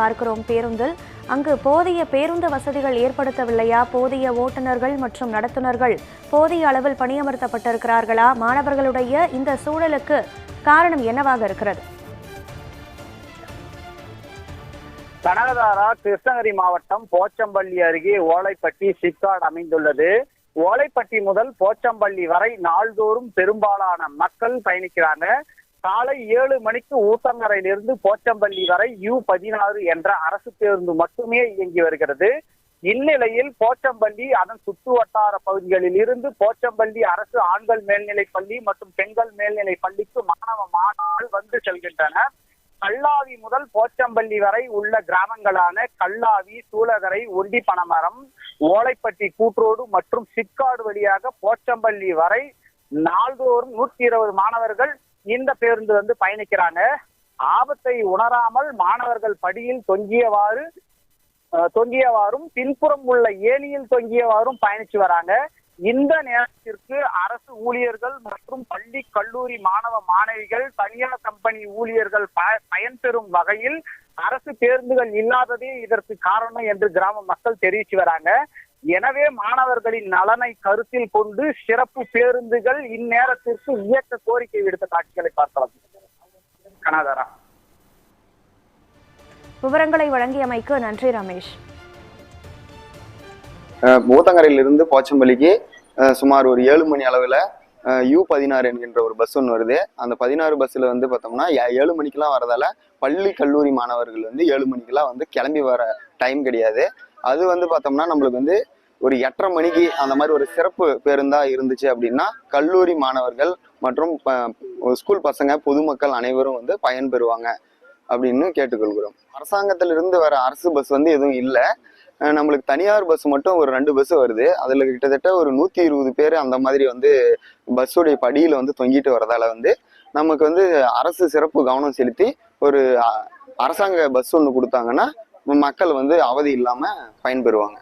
பார்க்கிறோம் பேருந்தில். அங்கு போதிய பேருந்து வசதிகள் ஏற்படுத்தவில்லையா? போதிய ஓட்டுநர்கள் மற்றும் நடத்துனர்கள் போதிய அளவில் பணியமர்த்தப்பட்டிருக்கிறார்களா? மாணவர்களுடைய இந்த சூழலுக்கு காரணம் என்னவாக இருக்கிறது? கனகதாரா கிருஷ்ணகிரி மாவட்டம் போச்சம்பள்ளி அருகே ஓலைப்பட்டி சிப்காட் அமைந்துள்ளது. ஓலைப்பட்டி முதல் போச்சம்பள்ளி வரை நாள்தோறும் பெரும்பாலான மக்கள் பயணிக்கிறாங்க. காலை ஏழு மணிக்கு ஊத்தங்கரையிலிருந்து போச்சம்பள்ளி வரை யு பதினாறு என்ற அரசு பேருந்து மட்டுமே இயங்கி வருகிறது. இந்நிலையில் போச்சம்பள்ளி அதன் சுற்று வட்டார பகுதிகளில் இருந்து போச்சம்பள்ளி அரசு ஆண்கள் மேல்நிலை பள்ளி மற்றும் பெண்கள் மேல்நிலை பள்ளிக்கு மாணவ மாணவர்கள் வந்து செல்கின்றனர். கல்லாவி முதல் போச்சம்பள்ளி வரை உள்ள கிராமங்களான கல்லாவி சூளகரை ஒண்டி பனமரம் ஓலைப்பட்டி கூற்றோடு மற்றும் சிக்காடு வழியாக போச்சம்பள்ளி வரை நாள்தோறும் நூத்தி இருபது மாணவர்கள் இந்த பேருந்து வந்து பயணிக்கிறாங்க. ஆபத்தை உணராமல் மாணவர்கள் படியில் தொங்கியவாறு தொங்கியவாறும் பின்புறம் உள்ள ஏணியில் தொங்கியவாறும் பயணிச்சு வராங்க. இந்த நேரத்திற்கு அரசு ஊழியர்கள் மற்றும் பள்ளி கல்லூரி மாணவ மாணவிகள் தனியார் கம்பெனி ஊழியர்கள் ப- பயன்பெறும் வகையில் அரசு பேருந்துகள் இல்லாததே இதற்கு காரணம் என்று கிராம மக்கள் தெரிவிச்சு வராங்க. எனவே மாணவர்களின் நலனை கருத்தில் கொண்டு சிறப்பு பேருந்துகள் இந்நேரத்திற்கு இயக்க கோரிக்கை விடுத்த காட்சிகளை பார்க்கலாம். கனாதாரா விவரங்களை வழங்கியமைக்கு நன்றி ரமேஷ். அஹ் ஊத்தங்கரையிலிருந்து போச்சம்பள்ளிக்கு சுமார் ஒரு ஏழு மணி அளவில் யூ பதினாறு என்கின்ற ஒரு பஸ் ஒன்று வருது. அந்த பதினாறு பஸ்ஸில் வந்து பார்த்தோம்னா ஏழு மணிக்கெல்லாம் வரதால பள்ளி கல்லூரி மாணவர்கள் வந்து ஏழு மணிக்கெல்லாம் வந்து கிளம்பி வர டைம் கிடையாது. அது வந்து பார்த்தோம்னா நம்மளுக்கு வந்து ஒரு எட்டரை மணிக்கு அந்த மாதிரி ஒரு சிறப்பு பேருந்தா இருந்துச்சு அப்படின்னா கல்லூரி மாணவர்கள் மற்றும் ப- ஸ்கூல் பசங்க பொதுமக்கள் அனைவரும் வந்து பயன்பெறுவாங்க அப்படின்னு கேட்டுக்கொள்கிறோம். அரசாங்கத்திலிருந்து வர அரசு பஸ் வந்து எதுவும் இல்லை. நம்மளுக்கு தனியார் பஸ் மட்டும் ஒரு ரெண்டு பஸ் வருது. அதில் கிட்டத்தட்ட ஒரு நூற்றி இருபது பேர் அந்த மாதிரி வந்து பஸ்ஸுடைய படியில் வந்து தொங்கிட்டு வரதால வந்து நமக்கு வந்து அரசு சிறப்பு கவனம் செலுத்தி ஒரு அரசாங்க பஸ் ஒன்று கொடுத்தாங்கன்னா மக்கள் வந்து அவதி இல்லாமல் பயன்பெறுவாங்க.